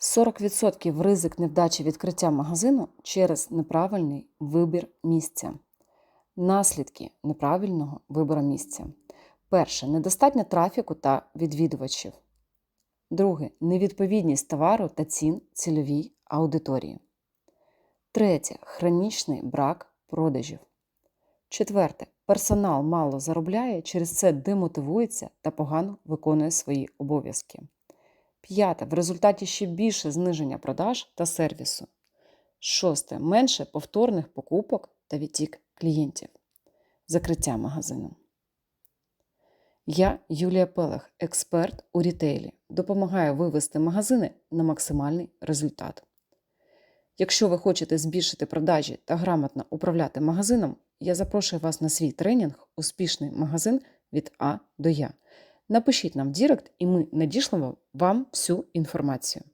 40% ризик невдачі відкриття магазину через неправильний вибір місця. Наслідки неправильного вибору місця. Перше недостатньо трафіку та відвідувачів. Друге невідповідність товару та цін цільовій аудиторії. Третє хронічний брак продажів. Четверте персонал мало заробляє, через це демотивується та погано виконує свої обов'язки. П'яте в результаті ще більше зниження продаж та сервісу. Шосте менше повторних покупок та відтік клієнтів. Закриття магазину. Я Юлія Пелех, експерт у рітейлі. Допомагаю вивести магазини на максимальний результат. Якщо ви хочете збільшити продажі та грамотно управляти магазином, я запрошую вас на свій тренінг Успішний магазин від А до Я. Напишіть нам в Дірект, і ми надішлемо вам всю інформацію.